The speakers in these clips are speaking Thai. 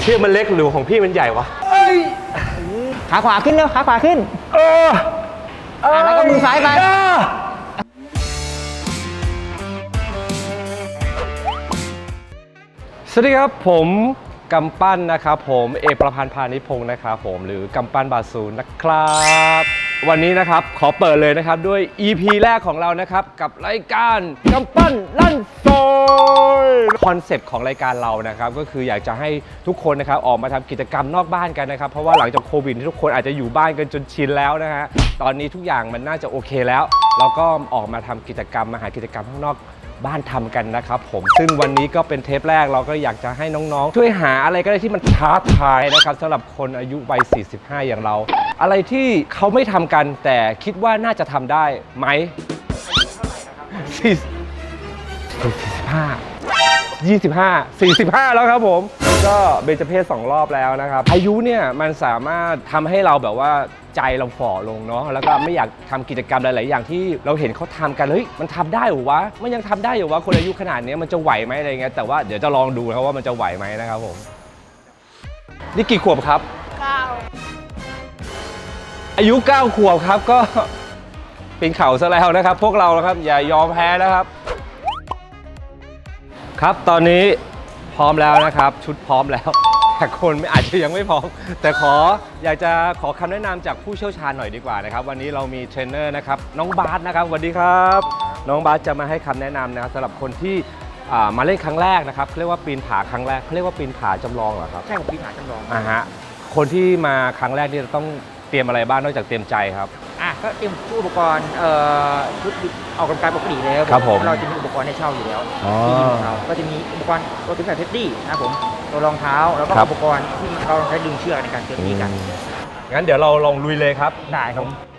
เชือกมันเล็กหรือของพี่มันใหญ่วะขาขวาขึ้นเร็วขาขวาขึ้น เอออะแล้วก็มือซ้ายไป เออสวัสดีครับผมกำปั้นนะครับผมเอกประพันธ์พานิชพงศ์นะครับผมหรือกำปั้นบาซูนะครับ วันนี้นะครับขอเปิดเลยนะครับด้วย EP แรกของเรานะครับกับรายการกำปั้นลั่นโซยคอนเซปต์ของรายการเรานะครับก็คืออยากจะให้ทุกคนนะครับออกมาทำกิจกรรมนอกบ้านกันนะครับเพราะว่าหลังจากโควิดที่ทุกคนอาจจะอยู่บ้านกันจนชินแล้วนะฮะตอนนี้ทุกอย่างมันน่าจะโอเคแล้ว เราก็ออกมาทำกิจกรรมมาหากิจกรรมข้างนอก บ้านทำกันนะครับผมซึ่งวันนี้ก็เป็นเทปแรกเราก็อยากจะให้น้องๆ ช่วยหาอะไรก็ได้ที่มันท้าทายนะครับสำหรับคนอายุวัย 45 อย่างเรา อะไรที่เขาไม่ทำกันแต่คิดว่าน่าจะทำได้ไหมสี่45 25 45แล้วครับผม ก็เบญจเพศสองรอบแล้วนะครับ อายุเนี่ยมันสามารถทำให้เราแบบว่าใจเราฝ่อลงเนาะแล้วก็ไม่อยากทำกิจกรรมหลาย ๆ อย่างที่เราเห็นเขาทำกันเฮ้ยมันทำได้เหรอวะมันยังทำได้เหรอวะคนอายุขนาดนี้มันจะไหวไหมอะไรเงี้ยแต่ว่าเดี๋ยวจะลองดูนะครับว่ามันจะไหวไหมนะครับผม นี่กี่ขวบครับ เก้า อายุ 9 ขวบครับก็ปีนเขาซะแล้วนะครับ พวกเรานะครับอย่ายอมแพ้นะครับ ครับตอนนี้พร้อมแล้วนะครับ ชุดพร้อมแล้ว แต่คนไม่อาจจะยังไม่พร้อม แต่ขออยากจะขอคำแนะนำจากผู้เชี่ยวชาญหน่อยดีกว่านะครับ วันนี้เรามีเทรนเนอร์นะครับน้องบาสนะครับสวัสดีครับ น้องบาสจะมาให้คำแนะนำนะครับสำหรับคนที่อ่ามาเล่นครั้งแรกนะครับเขาเรียกว่าปีนผาครั้งแรกเขาเรียกว่าปีนผาจำลองเหรอครับ ใช่ผมปีนหาจำลอง อ่าฮะคนที่มาครั้งแรกนี่จะต้อง เตรียมอะไรบ้างนอกจากเตรียมใจครับ อะก็เตรียมอุปกรณ์เอ่อชุดออกกำลังกายปกติแล้วครับผมเราจะมีอุปกรณ์ให้เช่าอยู่แล้วอ๋อที่ยิมของเราก็จะมีอุปกรณ์ตัวถึงแบบเทดดี้นะครับผมตัวรองเท้าแล้วก็ครับ อุปกรณ์ที่เราใช้ดึงเชือกในการเซฟตี้กันงั้นเดี๋ยวเราลองลุยเลยครับ ได้ครับครับ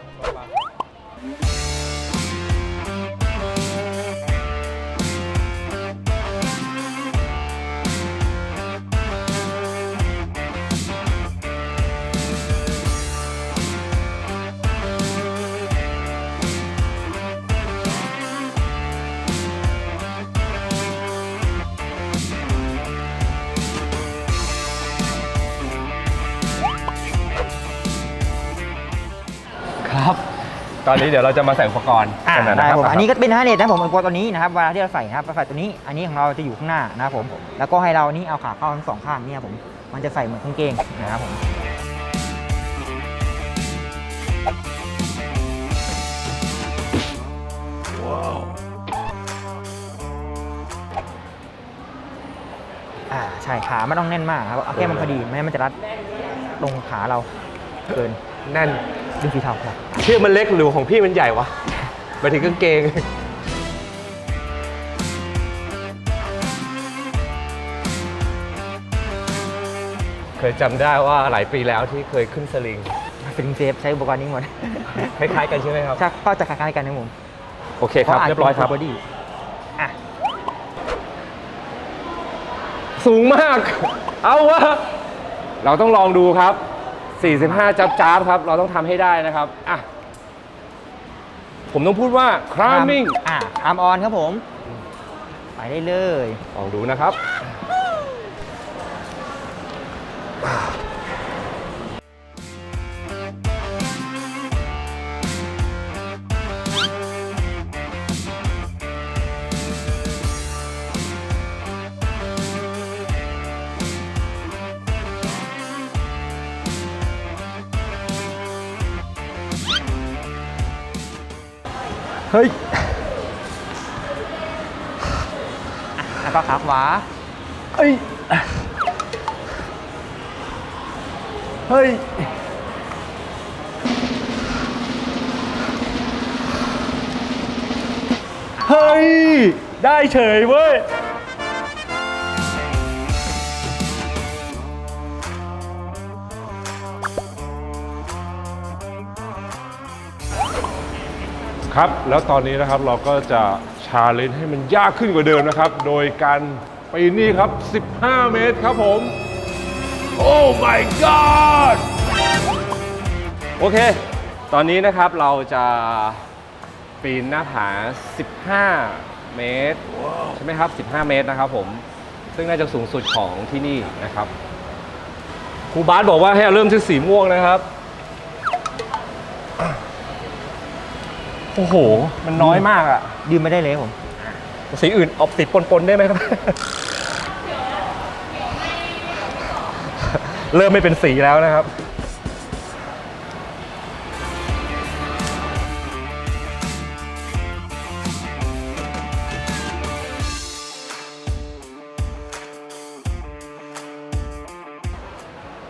อนนี้เดี๋ยวเราจะมาใส่อุปกรณ์อ่ากันนะได้ครับผมอันนี้ก็เป็นฮาร์เรทนะผมอุปกรณ์ตัวนี้นะครับเวลาที่เราใส่นะครับเราใส่ตัวนี้อันนี้ของเราจะอยู่ข้างหน้านะครับผมแล้วก็ให้เรานี่เอาขาเข้าทั้งสองข้างเนี่ยผมมันจะใส่เหมือนกางเกงนะครับผมอ่าใช่ขาไม่ต้องแน่นมากครับเอาแค่มันพอดีไม่งั้นมันจะรัดลงขาเราเกิน แน่น ดึงสีเทาครับเชือกมันเล็กหรือของพี่มันใหญ่วะไปถึงกางเกง เคยจำได้ว่าหลายปีแล้วที่เคยขึ้นสลิง สลิงเซฟใช้อุปกรณ์นี้หมดคล้ายๆกันใช่ไหมครับถ้าก็จะคล้ายๆกันนะผมโอเคครับเรียบร้อยครับบอดี้อะสูงมาก เอาวะ เราต้องลองดูครับ 45จับจ้าบๆครับ เราต้องทำให้ได้นะครับอะผมต้องพูดว่า climbing อะคามออนครับผม ไปได้เลย ลองดูนะครับ เฮ้ยแล้วก็ขาขวาเอ้ย เฮ้ย เฮ้ย ได้เฉยเว้ย ครับ แล้วตอนนี้นะครับเราก็จะชาเลนจ์ให้มันยากขึ้นกว่าเดิมนะครับ โดยการปีนนี่ครับ 15 เมตรครับผม โอ้ my god โอเค ตอนนี้นะครับเราจะปีนหน้าผา 15 เมตร ใช่ไหมครับ 15 เมตรนะครับผม ซึ่งน่าจะสูงสุดของที่นี่นะครับ ครูบาสบอกว่าให้เเริ่มที่สีม่วงนะครับ โอ้โห มันน้อยมากอะดื่มไม่ได้เลยครับผม สีอื่นออกสีปนๆได้ไหมครับ เริ่มไม่เป็นสีแล้วนะครับ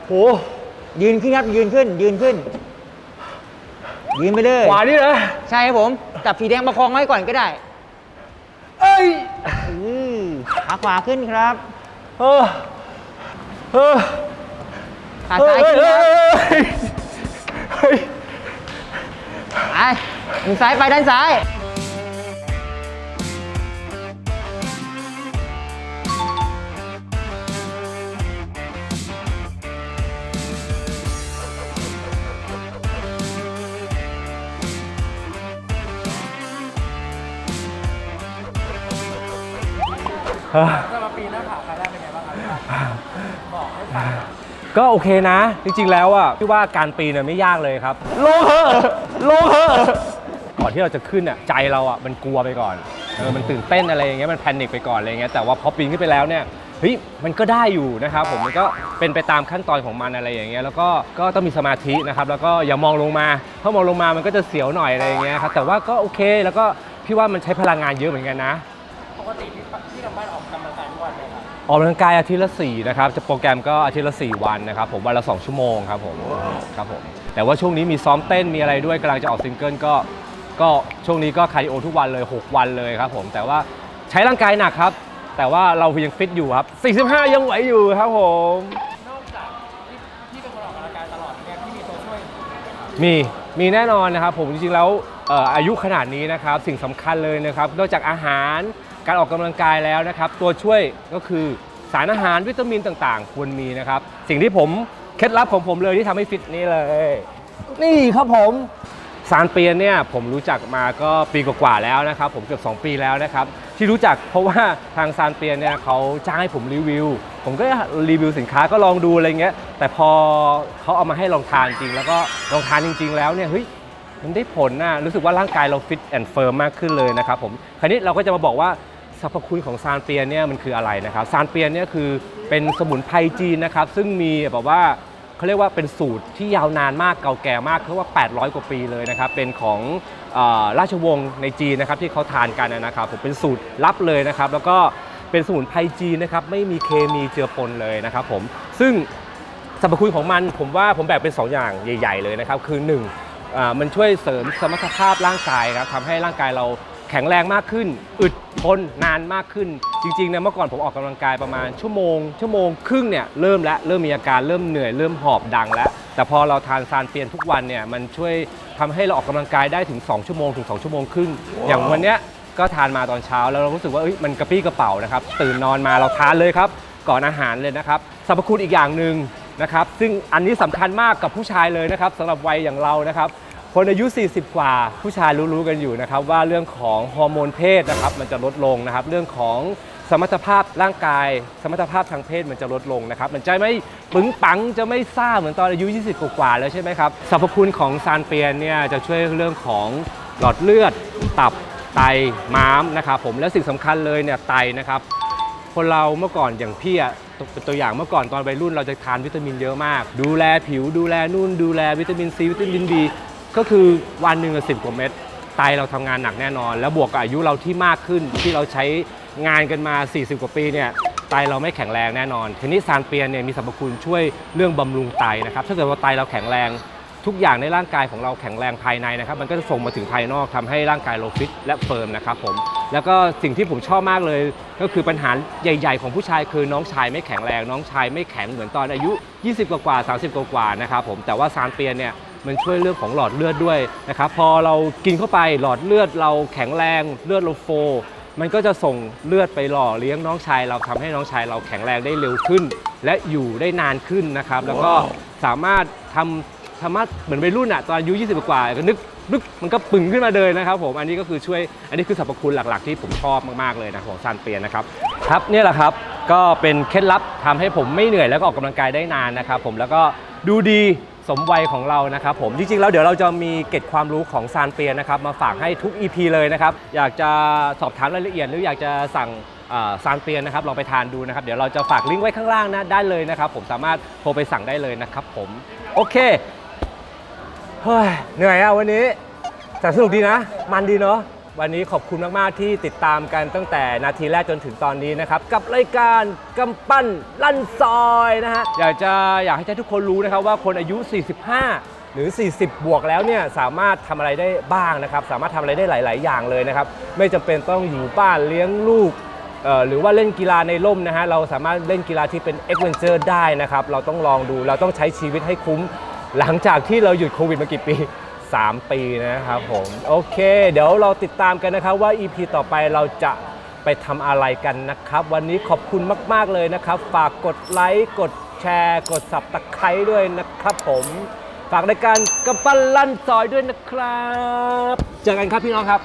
โหยืนขึ้นครับยืนขึ้นยืนขึ้น ยืนไปเลย ขวานี่นะใช่ครับผม จับสีแดงประคองไว้ก่อนก็ได้เอ้ยอือขาขวาขึ้นครับเออเออขาซ้ายขึ้นครับเฮ้ยไปมือซ้ายไปด้านซ้าย ก็โอเคนะ จริงๆแล้วอะพี่ว่าการปีนเนี่ยไม่ยากเลยครับ ลงเหอะลงเหอะก่อนที่เราจะขึ้นอะใจเราอะมันกลัวไปก่อนเออมันตื่นเต้นอะไรอย่างเงี้ยมันแพนิคไปก่อนอะไรอย่างเงี้ยแต่ว่าพอปีนขึ้นไปแล้วเนี่ยเฮ้ยมันก็ได้อยู่นะครับผมมันก็เป็นไปตามขั้นตอนของมันอะไรอย่างเงี้ยแล้วก็ก็ต้องมีสมาธินะครับแล้วก็อย่ามองลงมาเพรามองลงมามันก็จะเสียวหน่อยอะไรอย่างเงี้ยครับแต่ว่าก็โอเคแล้วก็พี่ว่ามันใช้พลังงานเยอะเหมือนกันนะ ออกกำลังกายอาทิตย์ละ4นะครับจะโปรแกรมก็อาทิตย์ละ4วันนะครับผมวันละ2ชั่วโมงครับผมครับผมแต่ว่าช่วงนี้มีซ้อมเต้นมีอะไรด้วยกำลังจะออกซิงเกิลก็ก็ช่วงนี้ก็คาร์ดิโอทุกวันเลย 6 วันเลยครับผมแต่ว่าใช้ร่างกายหนักครับ แต่ว่าเรายังฟิตอยู่ครับ 45 ยังไหวอยู่ครับผมมีมีแน่นอนนะครับผมจริงๆแล้วเอ่ออายุขนาดนี้นะครับสิ่งสำคัญเลยนะครับนอกจากอาหาร การออกกำลังกายแล้วนะครับ ตัวช่วยก็คือสารอาหารวิตามินต่างๆ ควรมีนะครับ สิ่งที่ผมเคล็ดลับของผมเลยที่ทำให้ฟิตนี่เลย นี่ครับผมซานเปียนเนี่ยผมรู้จักมาก็ปีกว่าๆแล้วนะครับ ผมเกือบ 2 ปีแล้วนะครับ ที่รู้จักเพราะว่าทางซานเปียนเนี่ยเขาจ้างให้ผมรีวิว ผมก็รีวิวสินค้าก็ลองดูอะไรเงี้ยแต่พอเขาเอามาให้ลองทานจริง แล้วก็ลองทานจริง ๆ แล้วเนี่ยเฮ้ยมันได้ผลนะรู้สึกว่าร่างกายเราฟิตแอนด์เฟิร์มมากขึ้นเลยนะครับผมคราวนี้เราก็จะมาบอกว่า สรรพคุณของซานเปียเนี่ยมันคืออะไรนะครับซานเปียเนี่ยคือเป็นสมุนไพรจีนนะครับ ซึ่งมีแบบว่าเขาเรียกว่าเป็นสูตรที่ยาวนานมากเก่าแก่มากคือว่า 800 กว่าปีเลยนะครับ เป็นของอราชวงศ์ในจีนนะครับที่เขาทานกันนะครับ ผมเป็นสูตรลับเลยนะครับ แล้วก็เป็นสมุนไพรจีนนะครับไม่มีเคมีเจือปนเลยนะครับผมซึ่งสรรพคุณของมันผมว่าผมแบ่งเป็น 2 อย่างใหญ่ ๆ เลยนะครับ คือ1อ่ามันช่วยเสริมสมรรถภาพร่างกายครับทำให้ร่างกายเรา แข็งแรงมากขึ้น อึดทนนานมากขึ้น จริงๆเนี่ยเมื่อก่อนผมออกกำลังกายประมาณชั่วโมง ชั่วโมงครึ่งเนี่ยเริ่มแล้วเริ่มมีอาการเริ่มเหนื่อยเริ่มหอบดังแล้ว แต่พอเราทานซานเปียนทุกวันเนี่ยมันช่วยทำให้เราออกกำลังกายได้ถึง 2 ชั่วโมงถึง 2 ชั่วโมงครึ่ง อย่างวันเนี้ยก็ทานมาตอนเช้าแล้วเรารู้สึกว่าเอ้ยมันกระปี้กระเป๋านะครับตื่นนอนมาเราทานเลยครับ ก่อนอาหารเลยนะครับสรรพคุณอีกอย่างหนึ่งนะครับซึ่งอันนี้สำคัญมากกับผู้ชายเลยนะครับสำหรับวัยอย่างเรานะครับ คนอายุ 40 กว่าผู้ชายรู้ๆกันอยู่นะครับว่าเรื่องของฮอร์โมนเพศนะครับมันจะลดลงนะครับ เรื่องของสมรรถภาพร่างกาย สมรรถภาพทางเพศมันจะลดลงนะครับ มันจะไม่ปึงปังจะไม่ซ่าเหมือนตอนอายุ 20 กว่าแล้วใช่ไหมครับสรรพคุณของซานเปียนเนี่ยจะช่วยเรื่องของหลอดเลือด ตับไตม้ามนะครับผมและสิ่งสำคัญเลยเนี่ยไตนะครับคนเราเมื่อก่อนอย่างพี่อะเป็นตัวอย่างเมื่อก่อนตอนวัยรุ่นเราจะทานวิตามินเยอะมาก ดูแลผิวดูแลนู่นดูแลวิตามินซีวิตามินบี ก็คือวันหนึ่งสิบกว่าเม็ดไตเราทำงานหนักแน่นอน แล้วบวกกับอายุเราที่มากขึ้นที่เราใช้งานกันมา 40 กว่าปีเนี่ยไตเราไม่แข็งแรงแน่นอน ทีนี้ซานเปียนเนี่ยมีสรรพคุณช่วยเรื่องบำรุงไตนะครับถ้าเกิดว่าไตเราแข็งแรงทุกอย่างในร่างกายของเราแข็งแรงภายในนะครับ มันก็จะส่งมาถึงภายนอกทำให้ร่างกายเราฟิตและเฟิร์มนะครับผม แล้วก็สิ่งที่ผมชอบมากเลย ก็คือปัญหาใหญ่ ๆ ของผู้ชายคือน้องชายไม่แข็งแรง น้องชายไม่แข็งเหมือนตอนอายุ 20 กว่าๆ30 กว่าๆนะครับผม แต่ว่าซานเปียนเนี่ย มันช่วยเรื่องของหลอดเลือดด้วยนะครับพอเรากินเข้าไปหลอดเลือดเราแข็งแรงเลือดเราโฟ มันก็จะส่งเลือดไปหล่อเลี้ยงน้องชายเราทำให้น้องชายเราแข็งแรงได้เร็วขึ้น และอยู่ได้นานขึ้นนะครับ แล้วก็สามารถทำสามารถเหมือนวัยรุ่นอะตอนอายุ 20 กว่าก็นึกปึ๊บมันก็ปึ่งขึ้นมาเลยนะครับผมอันนี้ก็คือช่วยอันนี้คือสรรพคุณหลักๆ ที่ผมชอบมากๆเลยนะของซานเปียนะครับครับเนี่ยแหละครับก็เป็นเคล็ดลับทำให้ผมไม่เหนื่อยแล้วก็ออกกำลังกายได้นานนะครับผมแล้วก็ดูดี สมวัยของเรานะครับผมจริงๆแล้วเดี๋ยวเราจะมีเก็ดความรู้ของซานเปียนะครับมาฝากให้ทุก EP เลยนะครับอยากจะสอบถามรายละเอียดหรืออยากจะสั่งซานเปียนะครับลองไปทานดูนะครับเดี๋ยวเราจะฝากลิงก์ไว้ข้างล่างนะได้เลยนะครับผมสามารถโทรไปสั่งได้เลยนะครับผมโอเคเฮ้ยเหนื่อยอะวันนี้แต่สนุกดีนะ มันดีเนาะ วันนี้ขอบคุณมาก ๆ ที่ติดตามกันตั้งแต่นาทีแรกจนถึงตอนนี้นะครับ กับรายการกำปั้นลั่นซอยนะฮะอยากจะอยากให้ทุกคนรู้นะครับว่าคนอายุ 45 หรือ 40 บวกแล้วเนี่ยสามารถทำอะไรได้บ้างนะครับ สามารถทำอะไรได้หลาย ๆ อย่างเลยนะครับ ไม่จำเป็นต้องอยู่บ้านเลี้ยงลูกเอ่อหรือว่าเล่นกีฬาในร่มนะฮะเราสามารถเล่นกีฬาที่เป็นเอ็กเวนเจอร์ได้นะครับ เราต้องลองดูเราต้องใช้ชีวิตให้คุ้ม หลังจากที่เราหยุดโควิดมากี่ปี 3 ปีนะครับผม โอเค เดี๋ยวเราติดตามกันนะครับว่า EP ต่อไปเราจะไปทำอะไรกันนะครับ วันนี้ขอบคุณมาก ๆ เลยนะครับ ฝากกดไลค์กดแชร์ กดสับตะไคร้ด้วยนะครับผม ฝากรายการกำปั้นลั่นซอยด้วยนะครับ เจอกันครับพี่น้องครับ